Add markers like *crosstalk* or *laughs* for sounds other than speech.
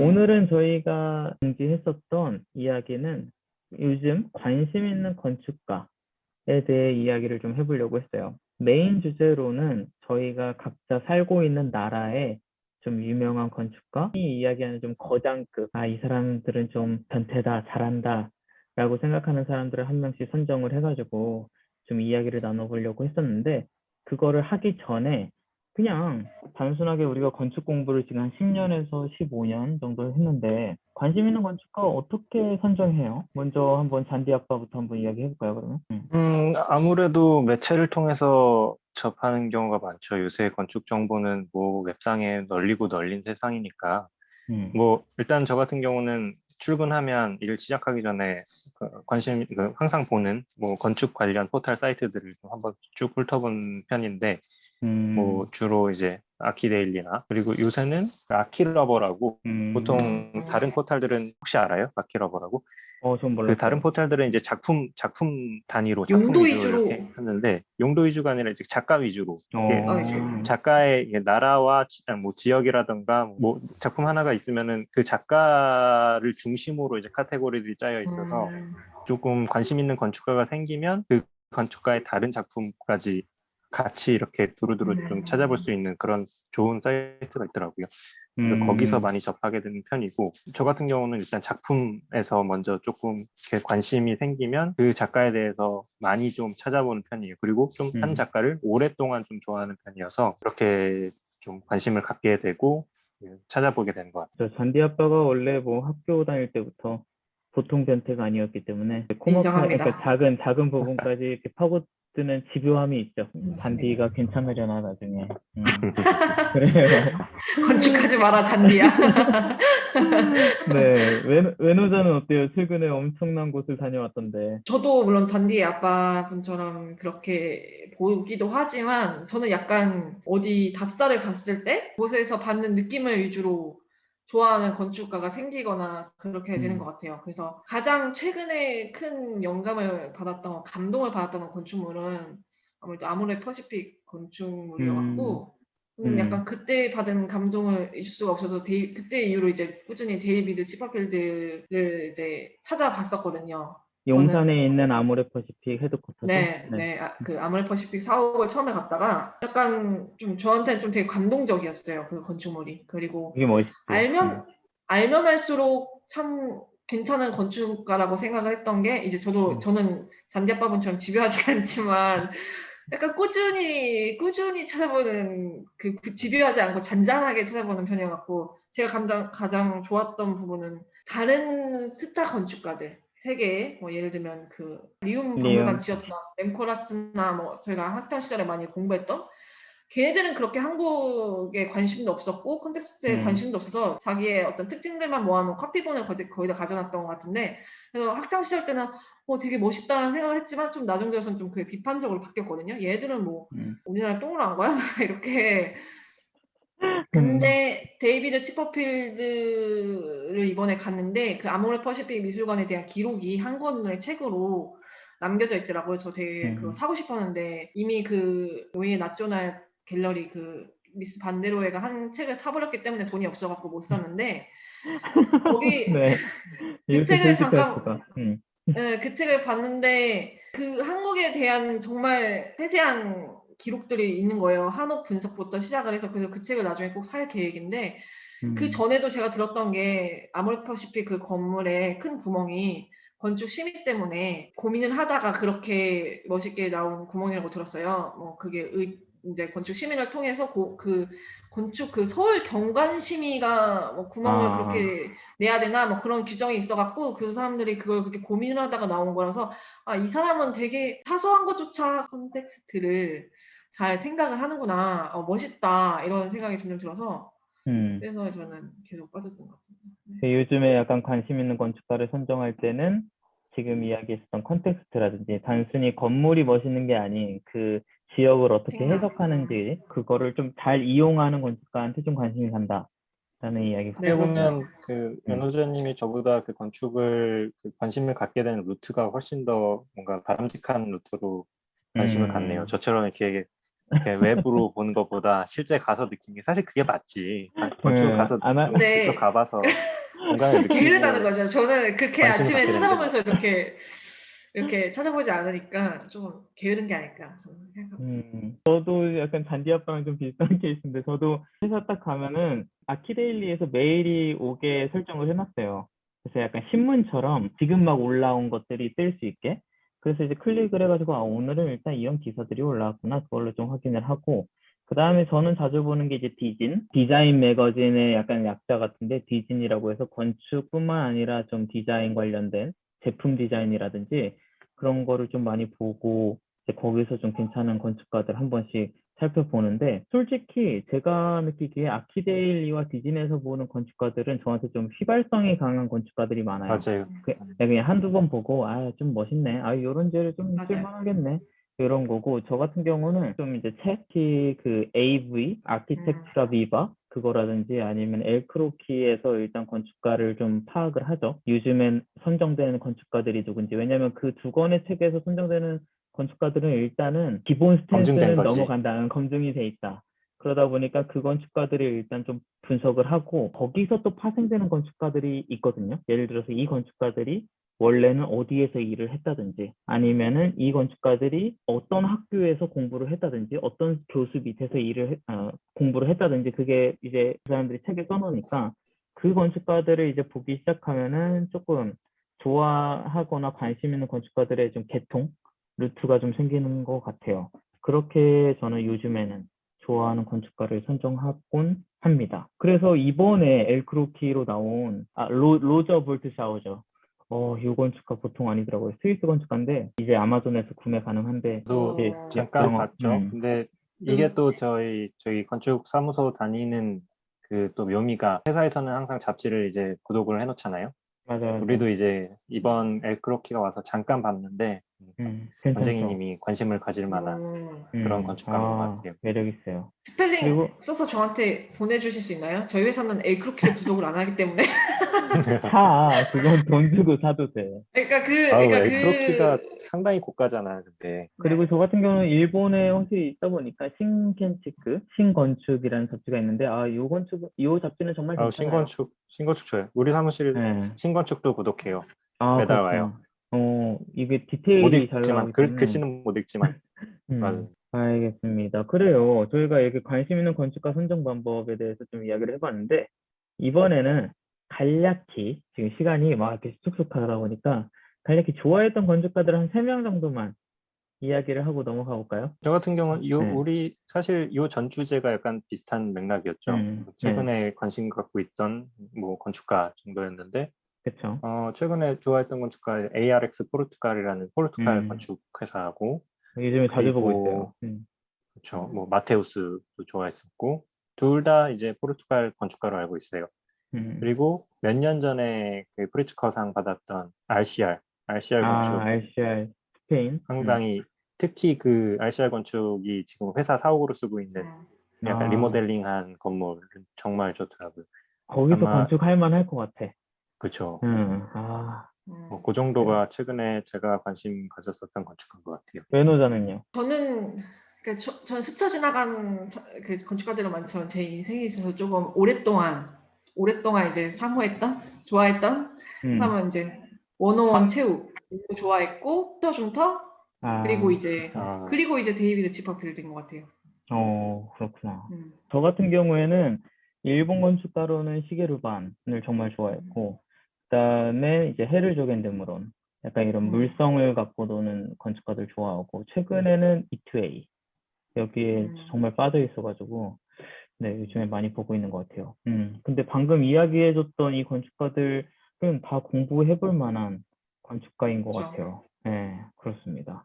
오늘은 저희가 공지했었던 이야기는 요즘 관심 있는 건축가에 대해 이야기를 좀 해보려고 했어요. 메인 주제로는 저희가 각자 살고 있는 나라의 좀 유명한 건축가, 이 이야기하는 좀 거장급, 아, 이 사람들은 좀 변태다, 잘한다, 라고 생각하는 사람들을 한 명씩 선정을 해가지고 좀 이야기를 나눠보려고 했었는데, 그거를 하기 전에 그냥 단순하게 우리가 건축 공부를 지금 한 10년에서 15년 정도 했는데 관심 있는 건축가 어떻게 선정해요? 먼저 한번 잔디 아빠부터 한번 이야기해 볼까요, 그러면? 음. 음, 아무래도 매체를 통해서 접하는 경우가 많죠. 요새 건축 정보는 뭐 웹상에 널리고 널린 세상이니까. 음. 뭐 일단 저 같은 경우는 출근하면 일 시작하기 전에 그 관심 그 항상 보는 뭐 건축 관련 포털 사이트들을 좀 한번 쭉 훑어본 편인데 음. 뭐 주로 이제 아키데일리나 그리고 요새는 아키러버라고 음. 보통 다른 포털들은 혹시 알아요? 아키러버라고? 어, 좀 몰랐어요. 그 다른 포털들은 이제 작품 작품 단위로 작품 용도 위주로 위주로. 이렇게 하는데 용도 위주가 아니라 이제 작가 위주로 이게 어. 아, 작가의 이게 나라와 지, 뭐 지역이라든가 뭐 작품 하나가 있으면은 그 작가를 중심으로 이제 카테고리들이 짜여 있어서 음, 조금 관심 있는 건축가가 생기면 그 건축가의 다른 작품까지 같이 이렇게 두루두루 음. 좀 찾아볼 수 있는 그런 좋은 사이트가 있더라고요. 음. 거기서 많이 접하게 되는 편이고 저 같은 경우는 일단 작품에서 먼저 조금 이렇게 관심이 생기면 그 작가에 대해서 많이 좀 찾아보는 편이에요. 그리고 좀한 음. 작가를 오랫동안 좀 좋아하는 편이어서 그렇게 좀 관심을 갖게 되고 예, 찾아보게 되는 것 같아요. 저 잔디 아빠가 원래 뭐 학교 다닐 때부터 보통 변태가 아니었기 때문에 코마카 인정합니다. 그러니까 작은 작은 부분까지 이렇게 파고 드는 집요함이 있죠. 음, 잔디가 괜찮으려나 나중에. 음. *laughs* 그래요. 건축하지 마라 잔디야. *laughs* 네, 외, 외노자는 어때요? 최근에 엄청난 곳을 다녀왔던데. 저도 물론 잔디의 아빠분처럼 그렇게 보기도 하지만 저는 약간 어디 답사를 갔을 때 그곳에서 받는 느낌을 위주로 좋아하는 건축가가 생기거나 그렇게 되는 음. 것 같아요. 그래서 가장 최근에 큰 영감을 받았던 감동을 받았던 건축물은 아무래도 아모레 퍼시픽 건축물이어갖고 저는 음. 약간 그때 받은 감동을 잊을 수가 없어서 데이, 그때 이후로 이제 꾸준히 데이비드 치퍼필드를 이제 찾아봤었거든요. 용산에 있는 아모레 퍼시픽 헤드쿼터죠? 네, 네, 아, 그 아모레 퍼시픽 사옥을 처음에 갔다가 약간 좀 저한테는 좀 되게 감동적이었어요. 그 건축물이. 그리고 이게 멋있죠. 알면 알면 할수록 참 괜찮은 건축가라고 생각을 했던 게 이제 저도 음. 저는 잔디아빠분처럼 집요하지 *laughs* 않지만 약간 꾸준히 꾸준히 찾아보는 그, 그 집요하지 않고 잔잔하게 찾아보는 편이어갖고 제가 가장 가장 좋았던 부분은 다른 스타 건축가들 세계에 뭐 예를 들면 그 리움 박물관. 지었던 렘코라스나 뭐 저희가 학창 시절에 많이 공부했던 걔네들은 그렇게 한국에 관심도 없었고 콘텍스트에 음. 관심도 없어서 자기의 어떤 특징들만 모아놓은 커피본을 거기, 거기다 가져놨던 것 같은데 그래서 학창 시절 때는 어 되게 멋있다는 생각을 했지만 좀 나중 들어서는 좀 그게 비판적으로 바뀌었거든요. 얘들은 뭐 음. 우리나라 똥을 한 거야? *laughs* 이렇게 음. 근데 데이비드 치퍼필드 를 이번에 갔는데 그 아모르 퍼시픽 미술관에 대한 기록이 한 권의 책으로 남겨져 있더라고요. 저 되게 음. 그 사고 싶었는데 이미 그 노예 나цион날 갤러리 그 미스 반데로에가 한 책을 사버렸기 때문에 돈이 없어갖고 못 샀는데 거기 *laughs* 네. 그 책을 잠깐 음. 네, 그 책을 봤는데 그 한국에 대한 정말 세세한 기록들이 있는 거예요. 한옥 분석부터 시작을 해서 그래서 그 책을 나중에 꼭 살 계획인데 음. 그 전에도 제가 들었던 게 아모레퍼시픽 그 건물에 큰 구멍이 건축 심의 때문에 고민을 하다가 그렇게 멋있게 나온 구멍이라고 들었어요. 뭐 그게 의, 이제 건축 심의를 통해서 고, 그 건축 그 서울 경관 심의가 뭐 구멍을 아. 그렇게 내야 되나 뭐 그런 규정이 있어갖고 그 사람들이 그걸 그렇게 고민을 하다가 나온 거라서 아 이 사람은 되게 사소한 것조차 컨텍스트를 잘 생각을 하는구나 어, 멋있다 이런 생각이 점점 들어서 음. 그래서 저는 계속 빠졌던 것 같습니다. 네. 그 요즘에 약간 관심 있는 건축가를 선정할 때는 지금 이야기했던 컨텍스트라든지 단순히 건물이 멋있는 게 아닌 그 지역을 어떻게 생각. 해석하는지 그거를 좀 잘 이용하는 건축가한테 좀 관심이 간다 라는 이야기. 네, 어떻게. 보면 그 연호자님이 저보다 그 건축을 그 관심을 갖게 되는 루트가 훨씬 더 뭔가 바람직한 루트로 관심을 음. 갖네요. 저처럼 이렇게 이렇게 외부로 보는 것보다 실제 가서 느낀 게 사실 그게 맞지. 건축 네, 가서 안 하- 근데 직접 가봐서 공간을 느끼고 게으르다는 거죠. 저는 그렇게 관심을 아침에 갖게 찾아보면서 이렇게 이렇게 찾아보지 않으니까 좀 게으른 게 아닐까 저는 생각합니다. 음, 저도 약간 잔디 아빠랑 좀 비슷한 *laughs* 케이스인데 저도 회사 딱 가면은 아키데일리에서 메일이 오게 설정을 해놨어요. 그래서 약간 신문처럼 지금 막 올라온 것들이 뜰 수 있게. 그래서 이제 클릭을 해가지고 아 오늘은 일단 이런 기사들이 올라왔구나. 그걸로 좀 확인을 하고 그 다음에 저는 자주 보는 게 이제 디진 디자인 매거진의 약간 약자 같은데 디진이라고 해서 건축뿐만 아니라 좀 디자인 관련된 제품 디자인이라든지 그런 거를 좀 많이 보고 거기서 좀 괜찮은 건축가들 한 번씩 살펴보는데 솔직히 제가 느끼기에 아키데일리와 디즈니에서 보는 건축가들은 저한테 좀 휘발성이 강한 건축가들이 많아요. 맞아요. 그, 그냥 한두 번 보고 아 좀 멋있네. 아 요런 죄를 좀. 쓸만하겠네. 이런 거고 저 같은 경우는 좀 이제 특히 그 AV 아키텍처라 비바 그거라든지 아니면 엘크로키에서 일단 건축가를 좀 파악을 하죠. 요즘엔 선정되는 건축가들이 누군지 왜냐면 그 두 권의 책에서 선정되는 건축가들은 일단은 기본 스탠스는. 넘어간다는 검증이 돼 있다. 그러다 보니까 그 건축가들을 일단 좀 분석을 하고 거기서 또 파생되는 건축가들이 있거든요. 예를 들어서 이 건축가들이 원래는 어디에서 일을 했다든지 아니면은 이 건축가들이 어떤 학교에서 공부를 했다든지 어떤 교수 밑에서 일을 했- 어, 공부를 했다든지 그게 이제 그 사람들이 책에 써놓으니까 그 건축가들을 이제 보기 시작하면은 조금 좋아하거나 관심 있는 건축가들의 좀 계통 루트가 좀 생기는 것 같아요. 그렇게 저는 요즘에는 좋아하는 건축가를 선정하곤 합니다. 그래서 이번에 엘크로키로 나온 아, 로, 로저 볼트샤우죠. 어, 이 건축가 보통 아니더라고요. 스위스 건축가인데 이제 아마존에서 구매 가능한데 이제 어, 잠깐 영어, 봤죠. 음. 근데 이게 음. 또 저희 저희 건축 사무소 다니는 그 또 묘미가 회사에서는 항상 잡지를 이제 구독을 해놓잖아요. 맞아요. 우리도 이제 이번 엘크로키가 와서 잠깐 봤는데 음, 괜찮죠. 원쟁이님이 관심을 가질 만한 음, 그런 음, 건축가인 것 아, 같아요. 매력 있어요. 스펠링 그리고- 써서 저한테 보내주실 수 있나요? 저희 회사는 엘크로키를 *laughs* 구독을 안 하기 때문에 *laughs* 사, 그건 돈 주고 사도 돼. 그러니까 그 아우 그러니까 엘크로키가 그 상당히 고가잖아. 근데 그리고 저 같은 경우는 일본에 확실히 있다 보니까 신켄치크, 신건축이라는 잡지가 있는데 아, 요 건축, 요 잡지는 정말 아우, 괜찮아요. 신건축 신건축 좋아요. 우리 사무실 네. 신건축도 구독해요. 아, 매달 그렇구나. 와요. 어, 이게 못 디테일이 잘 읽지만 글. 글씨는 못 읽지만 *laughs* 음, 맞아요. 알겠습니다. 그래요. 저희가 이렇게 관심 있는 건축가 선정 방법에 대해서 좀 이야기를 해봤는데, 이번에는 간략히, 지금 시간이 막 이렇게 쑥쑥 가다 보니까, 간략히 좋아했던 건축가들 한 3명 정도만 이야기를 하고 넘어가 볼까요? 저 같은 경우는 요 네. 우리 사실 요 전 주제가 약간 비슷한 맥락이었죠. 음, 최근에 관심 갖고 있던 뭐 건축가 정도였는데 그쵸? 어, 최근에 좋아했던 건축가 ARX 포르투갈이라는 포르투갈 음. 건축 회사하고 요즘에 자주 보고 있어요. 음, 그렇죠. 뭐 마테우스도 좋아했었고 둘 다 이제 포르투갈 건축가로 알고 있어요. 음. 그리고 몇 년 전에 그 프리츠커상 받았던 RCR, RCR 건축 아, RCR 스페인. 상당히 특히 그 RCR 건축이 지금 회사 사옥으로 쓰고 있는 음, 약간 아. 리모델링한 건물 정말 좋더라고요. 거기서 아마- 건축할 만할 것 같아. 그렇죠. 음, 아, 음. 뭐, 그 정도가 최근에 제가 관심 가졌었던 건축가인 것 같아요. 외노자는요? 저는 그러니까 저, 전 스쳐 지나간 그 건축가들은 많지만 제 인생에 있어서 조금 오랫동안 오랫동안 이제 사모했던 좋아했던 음, 사람은 이제 원호원 최우 이거 좋아했고 슈터준터 아, 그리고 이제 아, 그리고 이제 데이비드 치퍼필드인 것 같아요. 어, 그렇구나. 음. 저 같은 경우에는 일본 건축가로는 시게루반을 정말 좋아했고, 그다음에 이제 헤를 조겐드무론, 약간 이런 음. 물성을 갖고 노는 건축가들 좋아하고, 최근에는 이투에이 여기에 음. 정말 빠져 있어가지고, 네 요즘에 많이 보고 있는 것 같아요. 음, 근데 방금 이야기해줬던 이 건축가들은 다 공부해볼 만한 건축가인 것 그쵸. 같아요. 네, 그렇습니다.